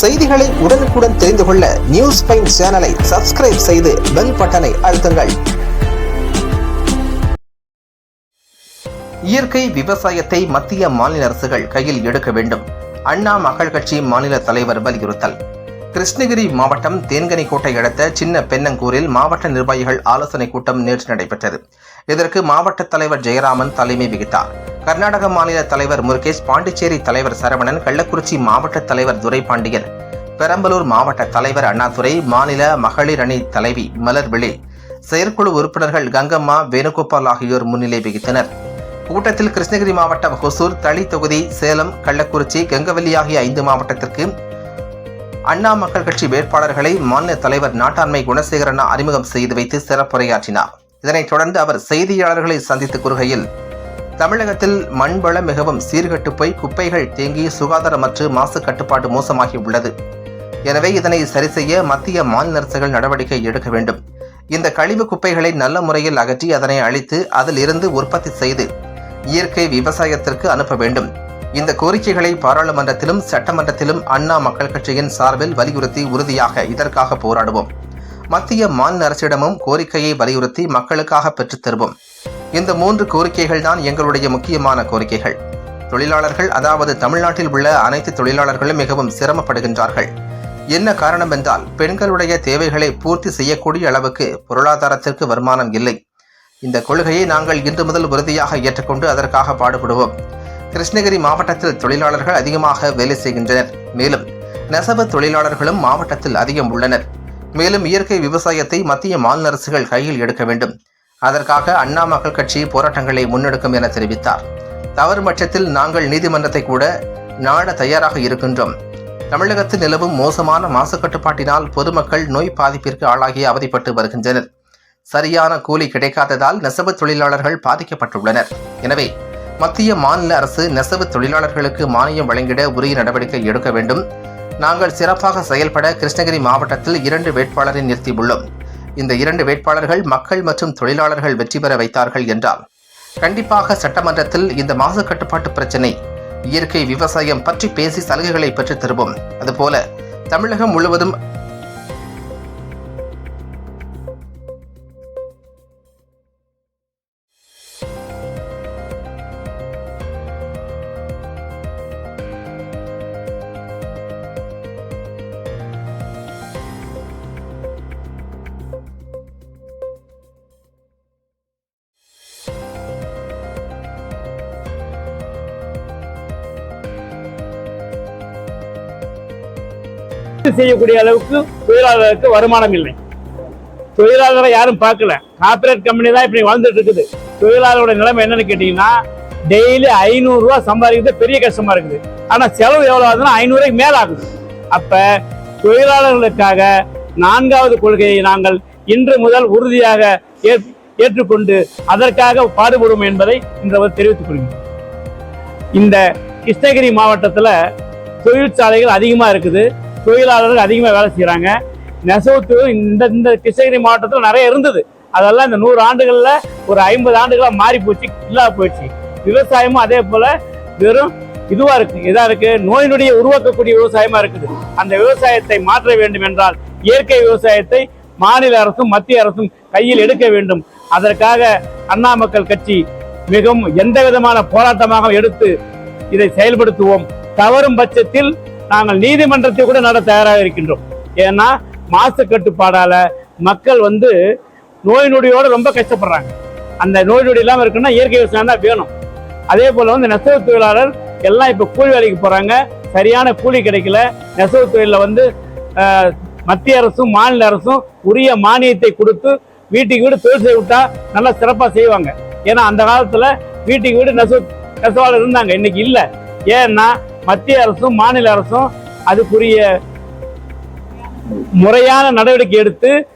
செய்திகளை உடனுக்குடன் தெரிந்து கொள்ள நியூஸ் பைன் சேனலை சப்ஸ்கிரைப் செய்து பெல் பட்டனை அழுத்துங்கள். இயற்கை விவசாயத்தை மத்திய மாநில அரசுகள் கையில் எடுக்க வேண்டும். அண்ணா மக்கள் கட்சி மாநில தலைவர் வலியுறுத்தல். கிருஷ்ணகிரி மாவட்டம் தேன்கனிக்கோட்டை அடுத்த சின்ன பென்னங்கூரில் மாவட்ட நிர்வாகிகள் ஆலோசனை கூட்டம் நேற்று நடைபெற்றது. இதற்கு மாவட்ட தலைவர் ஜெயராமன் தலைமை வகித்தார். கர்நாடக மாநில தலைவர் முருகேஷ் பாண்டிச்சேரி தலைவர் சரவணன் கள்ளக்குறிச்சி மாவட்ட தலைவர் துரைபாண்டியன் பெரம்பலூர் மாவட்ட தலைவர் அண்ணாதுரை மாநில மகளிர் அணி தலைவி மலர்விழி செயற்குழு உறுப்பினர்கள் கங்கம்மா வேணுகோபால் ஆகியோர் முன்னிலை வகித்தனர். கூட்டத்தில் கிருஷ்ணகிரி மாவட்டம் ஹொசூர் தளி தொகுதி சேலம் கள்ளக்குறிச்சி கங்கவல்லி ஆகிய ஐந்து மாவட்டத்திற்கு அண்ணா மக்கள் கட்சி வேட்பாளர்களை மாநில தலைவர் நாட்டாண்மை குணசேகரன் அறிமுகம் செய்து வைத்து சிறப்புரையாற்றினார். இதனைத் தொடர்ந்து அவர் செய்தியாளர்களை சந்தித்து கூறுகையில் தமிழகத்தில் மண்வளம் மிகவும் சீர்கட்டு போய் குப்பைகள் தேங்கி சுகாதாரமற்று மாசு கட்டுப்பாடு மோசமாகி உள்ளது. எனவே இதனை சரி செய்ய மத்திய மாநில அரசுகள் நடவடிக்கை எடுக்க வேண்டும். இந்த கழிவு குப்பைகளை நல்ல முறையில் அகற்றி அதனை அழித்து அதில் இருந்து உற்பத்தி செய்து இயற்கை விவசாயத்திற்கு அனுப்ப வேண்டும். இந்த கோரிக்கைகளை பாராளுமன்றத்திலும் சட்டமன்றத்திலும் அண்ணா மக்கள் கட்சியின் சார்பில் வலியுறுத்தி உறுதியாக இதற்காக போராடுவோம். மத்திய மாநில அரசிடமும் கோரிக்கையை வலியுறுத்தி மக்களுக்காக பெற்றுத் தருவோம். இந்த மூன்று கோரிக்கைகள் தான் எங்களுடைய முக்கியமான கோரிக்கைகள். தொழிலாளர்கள் அதாவது தமிழ்நாட்டில் உள்ள அனைத்து தொழிலாளர்களும் மிகவும் சிரமப்படுகின்றார்கள். என்ன காரணம் என்றால் பெண்களுடைய தேவைகளை பூர்த்தி செய்யக்கூடிய அளவுக்கு பொருளாதாரத்திற்கு வருமானம் இல்லை. இந்த கொள்கையை நாங்கள் இன்று முதல் உறுதியாக ஏற்றுக்கொண்டு அதற்காக பாடுபடுவோம். கிருஷ்ணகிரி மாவட்டத்தில் தொழிலாளர்கள் அதிகமாக வேலை செய்கின்றனர். மேலும் நெசவு தொழிலாளர்களும் மாவட்டத்தில் அதிகம் உள்ளனர். மேலும் இயற்கை விவசாயத்தை மத்திய மாநில அரசுகள் கையில் எடுக்க வேண்டும். அதற்காக அண்ணா மக்கள் கட்சி போராட்டங்களை முன்னெடுக்கும் என தெரிவித்தார். தவறு பட்சத்தில் நாங்கள் நீதிமன்றத்தை கூட நாட தயாராக இருக்கின்றோம். தமிழகத்தில் நிலவும் மோசமான மாசு கட்டுப்பாட்டினால் பொதுமக்கள் நோய் பாதிப்பிற்கு ஆளாகி அவதிப்பட்டு வருகின்றனர். சரியான கூலி கிடைக்காததால் நெசவு தொழிலாளர்கள் பாதிக்கப்பட்டுள்ளனர். எனவே மத்திய மாநில அரசு நெசவு தொழிலாளர்களுக்கு மானியம் வழங்கிட உரிய நடவடிக்கை எடுக்க வேண்டும். நாங்கள் சிறப்பாக செயல்பட கிருஷ்ணகிரி மாவட்டத்தில் இரண்டு வேட்பாளரை நிறுத்தியுள்ளோம். இந்த இரண்டு வேட்பாளர்கள் மக்கள் மற்றும் தொழிலாளர்கள் வெற்றி பெற வைத்தார்கள் என்றால் கண்டிப்பாக சட்டமன்றத்தில் இந்த மாசு கட்டுப்பாட்டு பிரச்சினை இயற்கை விவசாயம் பற்றி பேசி சலுகைகளை பெற்று தருவோம். அதுபோல தமிழகம் முழுவதும் செய்யக்கூடிய அளவுக்கு தொழிலாளருக்கு வருமானம் இல்லை. தொழிலாளரை யாரும் பார்க்கல. கார்பரேட் கம்பெனி தான் இப்படி வளர்ந்துட்டு இருக்குது. தொழிலாளரோட நிலைமை என்னன்னு கேட்டீங்கன்னா டெய்லி ஐநூறு சம்பாதிக்கிறது பெரிய கஷ்டமா இருக்குது. ஆனா செலவு எவ்வளவு ஆகுதுன்னா ஐநூறுக்கு மேல ஆகுது. அப்ப தொழிலாளர்களுக்காக நான்காவது கொள்கையை நாங்கள் இன்று முதல் உறுதியாக ஏற்- ஏற்றுக்கொண்டு அதற்காக பாடுபடும் என்பதை இன்று தெரிவித்துக் கொள்கிறேன் இந்த கிருஷ்ணகிரி மாவட்டத்தில் தொழிற்சாலைகள் அதிகமாக இருக்குது. தொழிலாளர்கள் அதிகமாக வேலை செய்கிறாங்க நெசவு தொழில் இந்த இந்த கிருஷ்ணகிரி மாவட்டத்தில் நிறைய இருந்தது. அதெல்லாம் இந்த நூறு ஆண்டுகளில் ஒரு ஐம்பது ஆண்டுகளாக மாறி போச்சு இல்லாத போயிடுச்சு விவசாயமும் அதே போல் வெறும் இதுவாக இருக்கு. இதாக இருக்கு. நோய் நொடியை உருவாக்கக்கூடிய விவசாயமாக இருக்குது. அந்த விவசாயத்தை மாற்ற வேண்டும் என்றால் இயற்கை விவசாயத்தை மாநில அரசும் மத்திய அரசும் கையில் எடுக்க வேண்டும். அதற்காக அண்ணா மக்கள் கட்சி மிகவும் எந்த விதமான போராட்டமாக எடுத்து இதை செயல்படுத்துவோம். தவறும் பட்சத்தில் நாங்கள் நீதிமன்றத்தை கூட நட தயாராக இருக்கின்றோம். ஏன்னா மாசு கட்டுப்பாடால மக்கள் வந்து நோய் நொடியோட ரொம்ப கஷ்டப்படுறாங்க. அந்த நோய் நொடி இல்லாமல் இருக்குன்னா இயற்கை விவசாயம் தான் வேணும். அதே போல வந்து நெசவு தொழிலாளர் எல்லாம் இப்ப கூலி வேலைக்கு போறாங்க. சரியான கூலி கிடைக்கல. நெசவு தொழில வந்து மத்திய அரசும் மாநில அரசும் உரிய மானியத்தை கொடுத்து வீட்டுக்கு வீடு தொழில் செய்ய விட்டா நல்லா சிறப்பா செய்வாங்க. ஏன்னா அந்த காலத்துல வீட்டுக்கு வீடு நெசவு நெசவாளர் இருந்தாங்க. இன்னைக்கு இல்லை. ஏன்னா மத்திய அரசும் மாநில அரசும் அதுக்குரிய முறையான நடவடிக்கை எடுத்து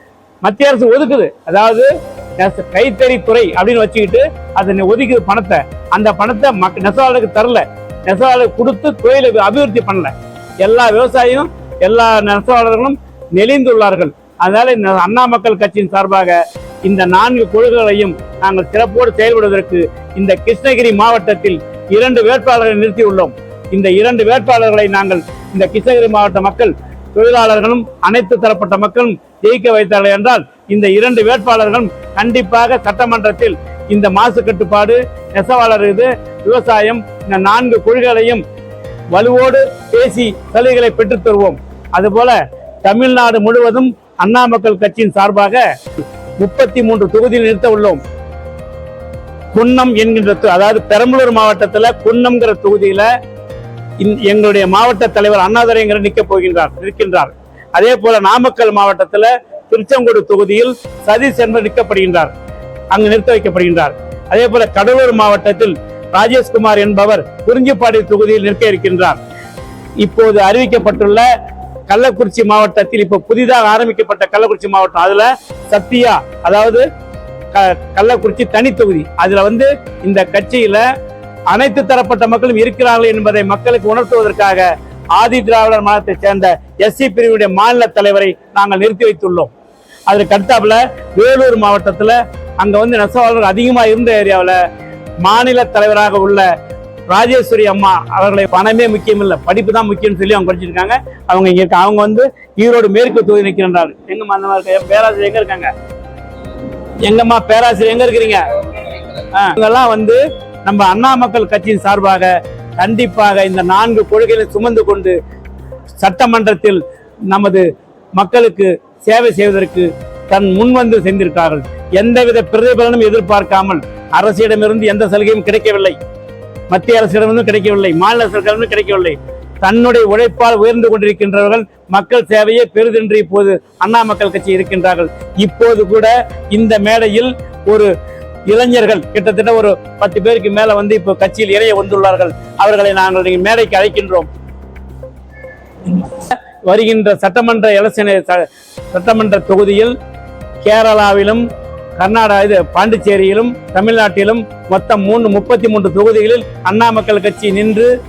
மத்திய அரசு ஒதுக்குது. அதாவது நெச- கைத்தறித்துறை அப்படின்னு வச்சுக்கிட்டு அதை ஒதுக்குது பணத்தை. அந்த பணத்தை மக் நெசவாளருக்கு தரல. நெசவாளருக்கு கொடுத்து தொழிலை அபிவிருத்தி பண்ணல. எல்லா விவசாயியும் எல்லா நெசவாளர்களும் நெளிந்துள்ளார்கள். அதனால இந்த அண்ணா மக்கள் கட்சியின் சார்பாக இந்த நான்கு குழுக்களையும் நாங்கள் சிறப்போடு செயல்படுவதற்கு இந்த கிருஷ்ணகிரி மாவட்டத்தில் இரண்டு வேட்பாளர்களை நிறுத்தியுள்ளோம். இந்த இரண்டு வேட்பாளர்களை நாங்கள் இந்த கிருஷ்ணகிரி மாவட்ட மக்கள் தொழிலாளர்களும் அனைத்து தரப்பட்ட மக்களும் ஜெயிக்க வைத்தார்கள் என்றால் இந்த இரண்டு வேட்பாளர்களும் கண்டிப்பாக சட்டமன்றத்தில் இந்த மாசு கட்டுப்பாடு நெசவாளர் இது விவசாயம் இந்த நான்கு கொள்கைகளையும் வலுவோடு பேசி சலுகைகளை பெற்றுத் தருவோம். அதுபோல தமிழ்நாடு முழுவதும் அண்ணா மக்கள் கட்சியின் சார்பாக முப்பத்தி மூன்று தொகுதியில் நிறுத்த உள்ளோம். குன்னம் என்கின்ற அதாவது பெரம்பலூர் மாவட்டத்துல குன்னம்ங்கிற தொகுதியில எங்களுடைய மாவட்ட தலைவர் அண்ணாதுரைங்கிற நிற்க போகின்றார் இருக்கின்றார் அதே போல நாமக்கல் மாவட்டத்தில் திருச்செங்கோடு தொகுதியில் சதீஷ் என்பவர் நிற்கப்படுகின்றார். அங்கு நிறுத்த வைக்கப்படுகின்றார். அதே போல கடலூர் மாவட்டத்தில் ராஜேஷ்குமார் என்பவர் குறிஞ்சிப்பாடி தொகுதியில் நிற்க இருக்கின்றார். இப்போது அறிவிக்கப்பட்டுள்ள கள்ளக்குறிச்சி மாவட்டத்தில் இப்ப புதிதாக ஆரம்பிக்கப்பட்ட கள்ளக்குறிச்சி மாவட்டம் அதுல சத்யா அதாவது க- கள்ளக்குறிச்சி தனி தொகுதி. அதுல வந்து இந்த கட்சியில அனைத்து தரப்பட்ட மக்களும் இருக்கிறார்கள் என்பதை மக்களுக்கு உணர்த்துவதற்காக ஆதி திராவிடர் மாநிலத்தை சேர்ந்த எஸ்சி பிரிவுடைய மாநில தலைவரை நாங்கள் நிறுத்தி வைத்துள்ளோம். அதற்கு அடுத்தாப்புல வேலூர் மாவட்டத்துல அங்கே வந்து நெசவாளர்கள் அதிகமா இருந்த ஏரியாவுல மாநில தலைவராக உள்ள ராஜேஸ்வரி அம்மா அவர்களை பணமே முக்கியம் இல்லை படிப்பு தான் முக்கியம்னு சொல்லி அவங்க படிச்சிருக்காங்க. அவங்க இங்கே இருக்க- அவங்க வந்து ஈரோடு மேற்கு தொகுதி நிற்கின்றார் எங்கம்மா அந்த மாதிரி பேராசிரியர் எங்க இருக்காங்க? எங்கம்மா பேராசிரியர் எங்க இருக்கிறீங்க? ஆ, இவங்கெல்லாம் வந்து நம்ம அண்ணா மக்கள் கட்சியின் சார்பாக கண்டிப்பாக இந்த நான்கு கொள்கைகளை சுமந்து கொண்டு சட்டமன்றத்தில் நமது மக்களுக்கு சேவை செய்வதற்கு தன் முன்வந்து சென்றிருக்கிறார்கள். எந்தவித பிரதிபலனும் எதிர்பார்க்காமல் அரசிடமிருந்து எந்த சலுகையும் கிடைக்கவில்லை. மத்திய அரசிடமிருந்து கிடைக்கவில்லை. மாநில அரசிடமிருந்து கிடைக்கவில்லை. தன்னுடைய உழைப்பால் உயர்ந்து கொண்டிருக்கின்றவர்கள் மக்கள் சேவையே பெரிதென்று இப்போது அண்ணா மக்கள் கட்சி இருக்கின்றார்கள். இப்போது கூட இந்த மேடையில் ஒரு இளைஞர்கள் கிட்டத்தட்ட ஒரு பத்து பேருக்கு மேல வந்து இப்போ கட்சியில் இணைய வந்துள்ளார்கள். அவர்களை நாங்கள் நீங்கள் மேடைக்கு அழைக்கின்றோம். வருகின்ற சட்டமன்ற எலெக்ஷன் ச- சட்டமன்ற தொகுதியில் கேரளாவிலும் கர்நாடகா இது பாண்டிச்சேரியிலும் தமிழ்நாட்டிலும் மொத்தம் மூணு முப்பத்தி மூன்று தொகுதிகளில் அண்ணா மக்கள் கட்சி நின்று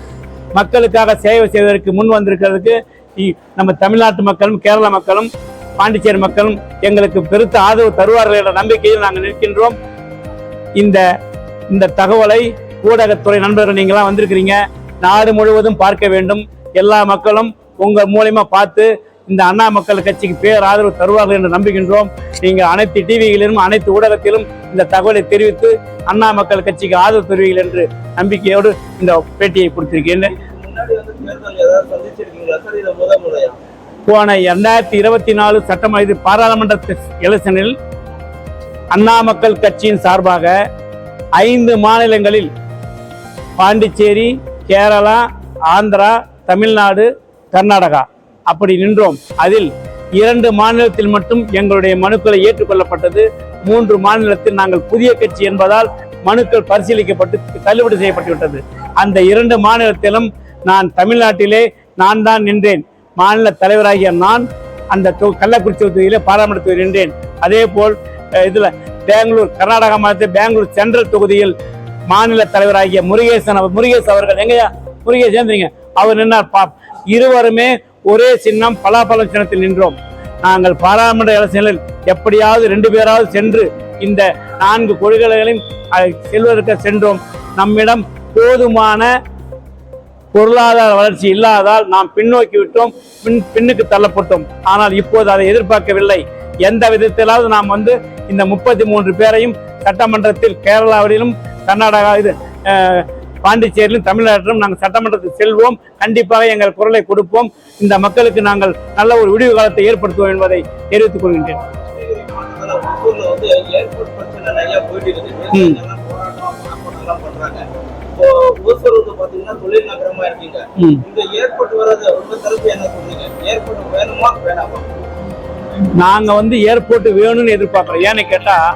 மக்களுக்காக சேவை செய்வதற்கு முன் வந்திருக்கிறதுக்கு இ- நம்ம தமிழ்நாட்டு மக்களும் கேரள மக்களும் பாண்டிச்சேரி மக்களும் எங்களுக்கு பெருத்த ஆதரவு தருவார்கள் என்ற நம்பிக்கையில் நாங்கள் நிற்கின்றோம். இந்த இந்த தகவலை ஊடகத்துறை நண்பர்கள் நீங்களாம் வந்திருக்கிறீங்க. நாடு முழுவதும் பார்க்க வேண்டும். எல்லா மக்களும் உங்கள் மூலியமா பார்த்து இந்த அண்ணா மக்கள் கட்சிக்கு பேர் ஆதரவு தருவார்கள் என்று நம்புகின்றோம். நீங்கள் அனைத்து டிவிகளிலும் அனைத்து ஊடகத்திலும் இந்த தகவலை தெரிவித்து அண்ணா மக்கள் கட்சிக்கு ஆதரவு தருவீர்கள் என்று நம்பிக்கையோடு இந்த பேட்டியை கொடுத்திருக்கேன் போன இரண்டாயிரத்தி இருபத்தி நாலு சட்டமன்ற பாராளுமன்ற எலெக்ஷனில் அண்ணா மக்கள் கட்சியின் சார்பாக ஐந்து மாநிலங்களில் பாண்டிச்சேரி கேரளா ஆந்திரா தமிழ்நாடு கர்நாடகா. அப்படி நின்றோம். அதில் இரண்டு மாநிலத்தில் மட்டும் எங்களுடைய மனுக்களை ஏற்றுக்கொள்ளப்பட்டது. மூன்று மாநிலத்தில் நாங்கள் புதிய கட்சி என்பதால் மனுக்கள் பரிசீலிக்கப்பட்டு தள்ளுபடி செய்யப்பட்டுவிட்டது. அந்த இரண்டு மாநிலத்திலும் நான் தமிழ்நாட்டிலே நான் தான் நின்றேன். மாநில தலைவராகிய நான் அந்த தொ- கள்ளக்குறிச்சி தொகுதியிலே பாராளுமன்ற நின்றேன். அதே போல் இதில் பெங்களூர் கர்நாடகா மாநிலத்தில் பெங்களூர் சென்ட்ரல் தொகுதியில் மாநில தலைவராகிய முருகேசன் அவர் முருகேஷ் அவர்கள் எங்கயா முருகேஷ் சேர்ந்தீங்க அவர் நின்றார் பா இருவருமே ஒரே சின்னம் பலாபலம் சின்னத்தில் நின்றோம். நாங்கள் பாராளுமன்ற எலெக்ஷனில் எப்படியாவது ரெண்டு பேராவது சென்று இந்த நான்கு கொள்கைகளையும் செல்வதற்கு சென்றோம். நம்மிடம் போதுமான பொருளாதார வளர்ச்சி இல்லாததால் நாம் பின்னோக்கி விட்டோம் பின் பின்னுக்கு தள்ளப்பட்டோம். ஆனால் இப்போது அதை எதிர்பார்க்கவில்லை. எந்த விதத்திலாவது நாம் வந்து இந்த முப்பத்தி மூன்று பேரையும் சட்டமன்றத்தில் கேரளாவிலும் கர்நாடகா இது பாண்டிச்சேரியிலும் தமிழ்நாட்டிலும் நாங்கள் சட்டமன்றத்துக்கு செல்வோம். கண்டிப்பாக எங்கள் குரலை கொடுப்போம். இந்த மக்களுக்கு நாங்கள் நல்ல ஒரு விடிவு காலத்தை ஏற்படுத்துவோம் என்பதை தெரிவித்துக் கொள்கின்றேன். தொழில் நகரமா இருக்கீங்க இந்த ஏர்போர்ட் என்ன சொல்றீங்க? ஏர்போர்ட் வேணுமா? வேணாமா? நாங்கள் வந்து ஏர்போர்ட் வேணும்னு எதிர்பார்க்குறோம். ஏன்னு கேட்டால்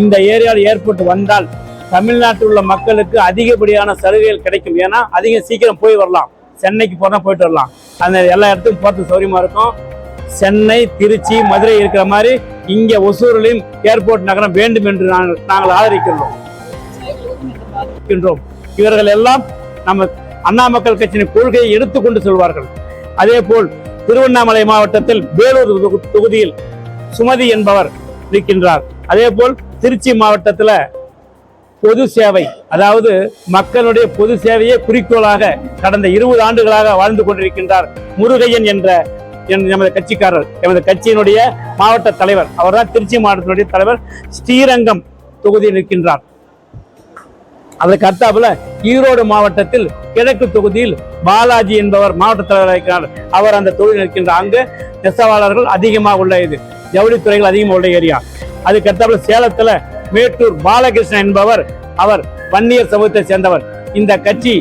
இந்த ஏரியாவில் ஏர்போர்ட் வந்தால் தமிழ்நாட்டில் உள்ள மக்களுக்கு அதிகப்படியான சலுகைகள் கிடைக்கும். ஏன்னா அதிகம் சீக்கிரம் போய் வரலாம். சென்னைக்கு போனால் போயிட்டு வரலாம். அந்த எல்லா இடத்துக்கும் போகிறது சௌரியமாக இருக்கும். சென்னை திருச்சி மதுரை இருக்கிற மாதிரி இங்கே ஒசூரிலையும் ஏர்போர்ட் நகரம் வேண்டும் என்று நாங்கள் நாங்கள் ஆதரிக்கின்றோம். இவர்கள் எல்லாம் நம்ம அண்ணா மக்கள் கட்சியின் கொள்கையை எடுத்துக்கொண்டு செல்வார்கள். அதே போல் திருவண்ணாமலை மாவட்டத்தில் வேலூர் தொகு- தொகுதியில் சுமதி என்பவர் இருக்கின்றார். அதே போல் திருச்சி மாவட்டத்தில் பொது சேவை அதாவது மக்களுடைய பொது சேவையே குறிக்கோளாக கடந்த இருபது ஆண்டுகளாக வாழ்ந்து கொண்டிருக்கின்றார் முருகையன் என்ற என் நமது கட்சிக்காரர் எமது கட்சியினுடைய மாவட்ட தலைவர். அவர்தான் திருச்சி மாவட்டத்தினுடைய தலைவர். ஸ்ரீரங்கம் தொகுதியில் இருக்கின்றார். அதற்கு அடுத்தாப்புல ஈரோடு மாவட்டத்தில் கிழக்கு தொகுதியில் பாலாஜி என்பவர் மாவட்ட தலைவராக இருக்கிறார். அவர் அந்த தொழில் நிற்கின்ற அங்கு நெசவாளர்கள் அதிகமாக உள்ள இது. ஜவுளித்துறைகள் அதிகமாக உள்ள ஏரியா. அதுக்கு அடுத்தாப்புல சேலத்துல மேட்டூர் பாலகிருஷ்ணன் என்பவர் அவர் வன்னியர் சமூகத்தை சேர்ந்தவர். இந்த கட்சி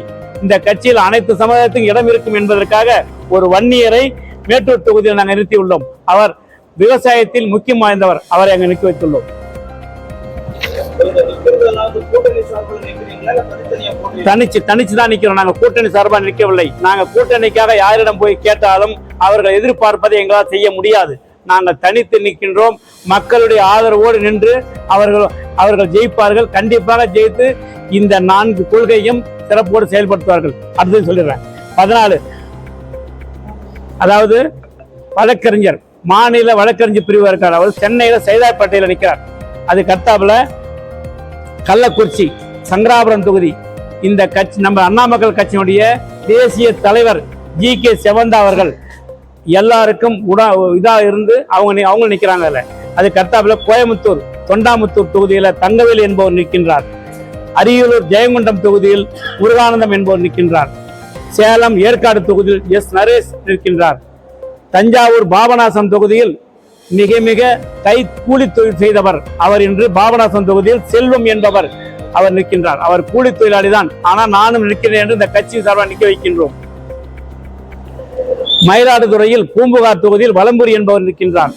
இந்த கட்சியில் அனைத்து சமுதாயத்துக்கும் இடம் இருக்கும் என்பதற்காக ஒரு வன்னியரை மேட்டூர் தொகுதியில் நாங்கள் நிறுத்தியுள்ளோம். அவர் விவசாயத்தில் முக்கியம் வாய்ந்தவர் அவரை அங்கு நிற்க வைத்துள்ளோம். தனிச்சு தனிச்சு தான் நிக்கிறோம். நாங்க கூட்டணி சார்பா நிற்கவில்லை. நாங்க கூட்டணிக்காக யாரிடம் போய் கேட்டாலும் அவர்கள் எதிர்பார்ப்பதை எங்களால் செய்ய முடியாது. நாங்கள் தனித்து நிற்கின்றோம். மக்களுடைய ஆதரவோடு நின்று அவர்கள் அவர்கள் ஜெயிப்பார்கள். கண்டிப்பாக ஜெயித்து இந்த நான்கு கொள்கையும் சிறப்போடு செயல்படுத்துவார்கள். அடுத்தது சொல்லிடுறேன். பதினாலு. அதாவது வழக்கறிஞர் மாநில வழக்கறிஞர் பிரிவு இருக்கார் அவர் சென்னையில் சைதாப்பேட்டையில் நிற்கிறார். அதுக்கு அடுத்தாப்புல கள்ளக்குறிச்சி சங்கராபுரம் தொகுதி. இந்த கட்சி நம்ம அண்ணா மக்கள் கட்சியினுடைய தேசிய தலைவர் ஜி கே செவந்தா அவர்கள் எல்லாருக்கும் உடா இதாக இருந்து அவங்க அவங்க நிற்கிறாங்க அது அதுக்கு அடுத்தாப்புல கோயம்புத்தூர் தொண்டாமுத்தூர் தொகுதியில் தங்கவேல் என்பவர் நிற்கின்றார். அரியலூர் ஜெயங்கொண்டம் தொகுதியில் முருகானந்தம் என்பவர் நிற்கின்றார். சேலம் ஏற்காடு தொகுதியில் எஸ் நரேஷ் நிற்கின்றார். தஞ்சாவூர் பாபநாசம் தொகுதியில் மிக மிக கை கூலி தொழில் செய்தவர் அவர் இன்று பாபநாசம் தொகுதியில் செல்வம் என்பவர் அவர் நிற்கின்றார். அவர் கூலி தொழிலாளி தான் ஆனால் நானும் நிற்கிறேன் என்று இந்த கட்சியின் சார்பாக நிற்க வைக்கின்றோம். மயிலாடுதுறையில் பூம்புகார் தொகுதியில் வலம்புரி என்பவர் நிற்கின்றார்.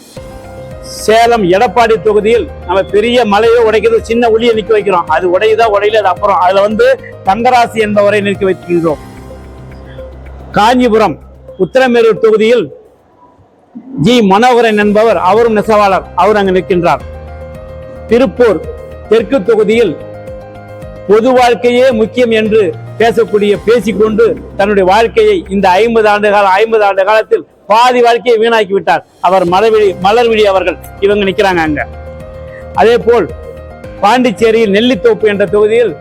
சேலம் எடப்பாடி தொகுதியில் நம்ம பெரிய மலையோ உடைக்கிறது சின்ன ஒளியை நிற்க வைக்கிறோம். அது உடையுதா உடையில அது அப்புறம் அதுல வந்து தங்கராசி என்பவரை நிற்க வைக்கின்றோம். காஞ்சிபுரம் உத்தரமேரூர் தொகுதியில் ஜி மனோகரன் என்பவர் அவரும் நெசவாளர் அவர் அங்கு நிற்கின்றார். திருப்பூர் தெற்கு தொகுதியில் பொது வாழ்க்கையே முக்கியம் என்று பேசக்கூடிய பேசிக்கொண்டு தன்னுடைய வாழ்க்கையை இந்த ஐம்பது ஆண்டு கால ஐம்பது ஆண்டு காலத்தில் பாதி வாழ்க்கையை வீணாக்கி விட்டார். அவர் மலர்விழி மலர்விழி அவர்கள் இவங்க நிக்கிறாங்க அங்க. அதே போல் பாண்டிச்சேரியில் நெல்லித்தோப்பு என்ற தொகுதியில்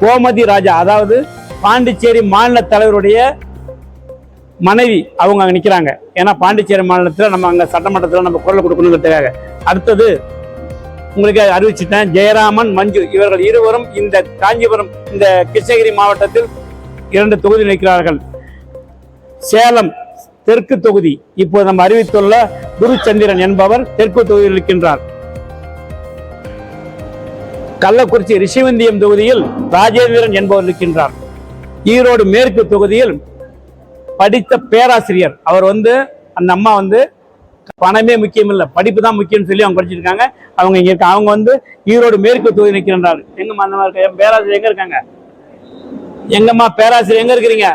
கோமதி ராஜா அதாவது பாண்டிச்சேரி மாநில தலைவருடைய மனைவி அவங்க அங்க நிற்கிறாங்க ஏன்னா பாண்டிச்சேரி மாநிலத்தில் நம்ம அங்க சட்டமன்றத்தில் நம்ம குரல் கொடுக்கணுங்கிறதுக்காக. அடுத்தது உங்களுக்கு அறிவிச்சிட்டேன் ஜெயராமன் மஞ்சு இவர்கள் இருவரும் இந்த காஞ்சிபுரம் இந்த கிருஷ்ணகிரி மாவட்டத்தில் இரண்டு தொகுதி நிற்கிறார்கள். சேலம் தெற்கு தொகுதி. இப்போது நம்ம அறிவித்துள்ள குருச்சந்திரன் என்பவர் தெற்கு தொகுதியில் இருக்கின்றார் கள்ளக்குறிச்சி ரிஷிவந்தியம் தொகுதியில் ராஜேந்திரன் என்பவர் இருக்கின்றார் ஈரோடு மேற்கு தொகுதியில் படித்த பேராசிரியர். அவர் வந்து அந்த அம்மா வந்து பணமே முக்கியம் இல்லை படிப்பு தான் முக்கியம்னு சொல்லி அவங்க படிச்சிருக்காங்க. அவங்க இங்க இருக்க அவங்க வந்து ஈரோடு மேற்கு தொகுதி நிற்கின்றார் எங்கம்மா அந்த மாதிரி இருக்க- என் பேராசிரியர் எங்க இருக்காங்க? எங்கம்மா பேராசிரியர் எங்க இருக்கிறீங்க?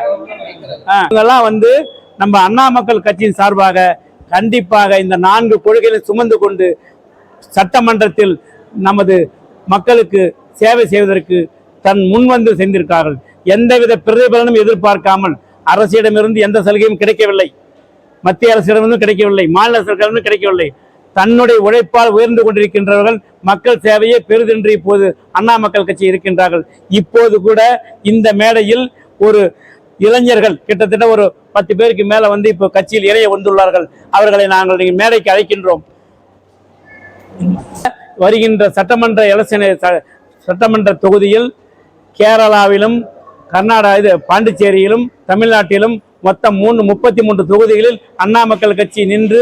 ஆ, இவங்கெல்லாம் வந்து நம்ம அண்ணா மக்கள் கட்சியின் சார்பாக கண்டிப்பாக இந்த நான்கு கொள்கைகளை சுமந்து கொண்டு சட்டமன்றத்தில் நமது மக்களுக்கு சேவை செய்வதற்கு தன் முன்வந்து சென்றிருக்கார்கள். எந்தவித பிரதிபலனும் எதிர்பார்க்காமல் அரசிடமிருந்து எந்த சலுகையும் கிடைக்கவில்லை. மத்திய அரசிடமிருந்து கிடைக்கவில்லை. மாநில அரசிடமிருந்து கிடைக்கவில்லை. தன்னுடைய உழைப்பால் உயர்ந்து கொண்டிருக்கின்றவர்கள் மக்கள் சேவையே பெரிதென்று இப்போது அண்ணா மக்கள் கட்சி இருக்கின்றார்கள். இப்போது கூட இந்த மேடையில் ஒரு இளைஞர்கள் கிட்டத்தட்ட ஒரு பத்து பேருக்கு மேல வந்து இப்போ கட்சியில் இறைய வந்துள்ளார்கள். அவர்களை நாங்கள் மேடைக்கு அழைக்கின்றோம். வருகின்ற சட்டமன்ற எலசனை சட்டமன்ற தொகுதியில் கேரளாவிலும் கர்நாடகா இது பாண்டிச்சேரியிலும் தமிழ்நாட்டிலும் மொத்தம் மூணு முப்பத்தி மூன்று தொகுதிகளில் அண்ணா மக்கள் கட்சி நின்று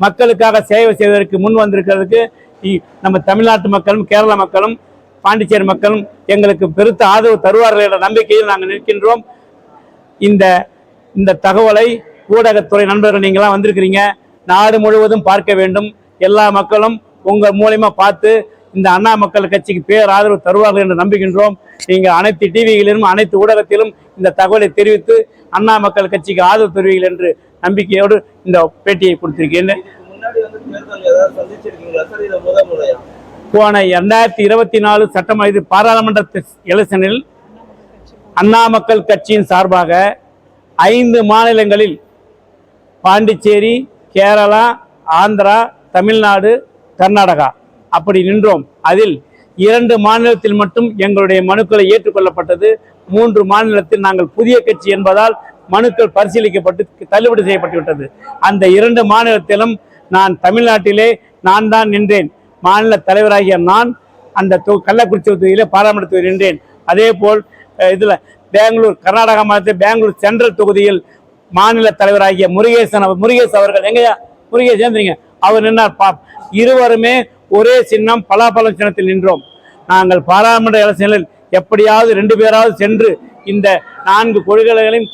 மக்களுக்காக சேவை செய்வதற்கு முன் வந்திருக்கிறதுக்கு இ- நம்ம தமிழ்நாட்டு மக்களும் கேரள மக்களும் பாண்டிச்சேரி மக்களும் எங்களுக்கு பெருத்த ஆதரவு தருவார்கள் என்ற நம்பிக்கையில் நாங்கள் நிற்கின்றோம். இந்த இந்த தகவலை ஊடகத்துறை நண்பர்கள் நீங்களாம் வந்திருக்கிறீங்க. நாடு முழுவதும் பார்க்க வேண்டும். எல்லா மக்களும் உங்கள் மூலயமா பார்த்து இந்த அண்ணா மக்கள் கட்சிக்கு பேர் ஆதரவு தருவார்கள் என்று நம்புகின்றோம். நீங்கள் அனைத்து டிவிகளிலும் அனைத்து ஊடகத்திலும் இந்த தகவலை தெரிவித்து அண்ணா மக்கள் கட்சிக்கு ஆதரவு தருவீர்கள் என்று நம்பிக்கையோடு இந்த பேட்டியை கொடுத்திருக்கேன் போன இரண்டாயிரத்தி இருபத்தி நாலு சட்டமன்ற பாராளுமன்ற எலெக்ஷனில் அண்ணா மக்கள் கட்சியின் சார்பாக ஐந்து மாநிலங்களில் பாண்டிச்சேரி கேரளா ஆந்திரா தமிழ்நாடு கர்நாடகா அப்படி நின்றோம். அதில் இரண்டு மாநிலத்தில் மட்டும் எங்களுடைய மனுக்களை ஏற்றுக்கொள்ளப்பட்டது. மூன்று மாநிலத்தில் நாங்கள் புதிய கட்சி என்பதால் மனுக்கள் பரிசீலிக்கப்பட்டு தள்ளுபடி செய்யப்பட்டுவிட்டது. அந்த இரண்டு மாநிலத்திலும் நான் தமிழ்நாட்டிலே நான் தான் நின்றேன். மாநில தலைவராகிய நான் அந்த தொ- கள்ளக்குறிச்சி தொகுதியிலே பாராளுமன்ற தொகுதியில் நின்றேன். அதே போல் இதில் பெங்களூர் கர்நாடகா மாநிலத்தில் பெங்களூர் சென்ட்ரல் தொகுதியில் மாநில தலைவராகிய முருகேசன் அவர் முருகேஷ் அவர்கள் எங்கயா முருகேஷ் சேர்ந்துறீங்க அவர் நின்றார் பா இருவருமே ஒரே சின்னம் பலாபலம் சின்னத்தில் நின்றோம். நாங்கள் பாராளுமன்ற எலெக்ஷனில் எப்படியாவது ரெண்டு பேராவது சென்று இந்த நான்கு கொள்கைகளையும்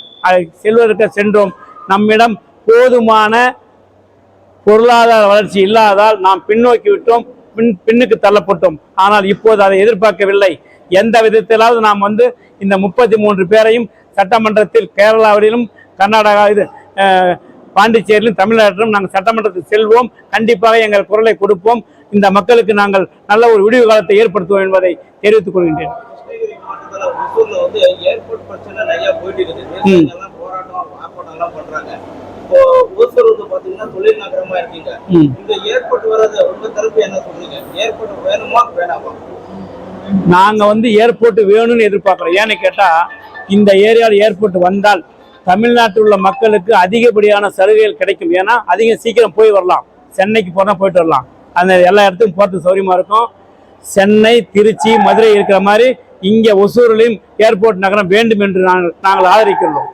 செல்வதற்கு சென்றோம். நம்மிடம் போதுமான பொருளாதார வளர்ச்சி இல்லாததால் நாம் பின்னோக்கி விட்டோம் பின் பின்னுக்கு தள்ளப்பட்டோம். ஆனால் இப்போது அதை எதிர்பார்க்கவில்லை. எந்த விதத்திலாவது நாம் வந்து இந்த முப்பத்தி மூன்று பேரையும் சட்டமன்றத்தில் கேரளாவிலும் கர்நாடகா இது பாண்டிச்சேரியிலும் தமிழ்நாட்டிலும் நாங்கள் சட்டமன்றத்தில் செல்வோம். கண்டிப்பாக எங்கள் குரலை கொடுப்போம். இந்த மக்களுக்கு நாங்கள் நல்ல ஒரு விடிவு காலத்தை ஏற்படுத்துவோம் என்பதை தெரிவித்துக் கொள்கின்றேன். நாங்க வந்து ஏர்போர்ட் வேணும்னு எதிர்பார்க்கிறோம். ஏன்னு கேட்டா இந்த ஏரியாவில் ஏர்போர்ட் வந்தால் தமிழ்நாட்டில் உள்ள மக்களுக்கு அதிகப்படியான சலுகைகள் கிடைக்கும். ஏன்னா அதிகம் சீக்கிரம் போய் வரலாம். சென்னைக்கு போனால் போயிட்டு வரலாம். அந்த எல்லா இடத்துக்கும் போகிறது சௌரியமாக இருக்கும். சென்னை திருச்சி மதுரை இருக்கிற மாதிரி இங்கே ஒசூரிலையும் ஏர்போர்ட் நகரம் வேண்டும் என்று நாங்கள் நாங்கள் ஆதரிக்கிறோம்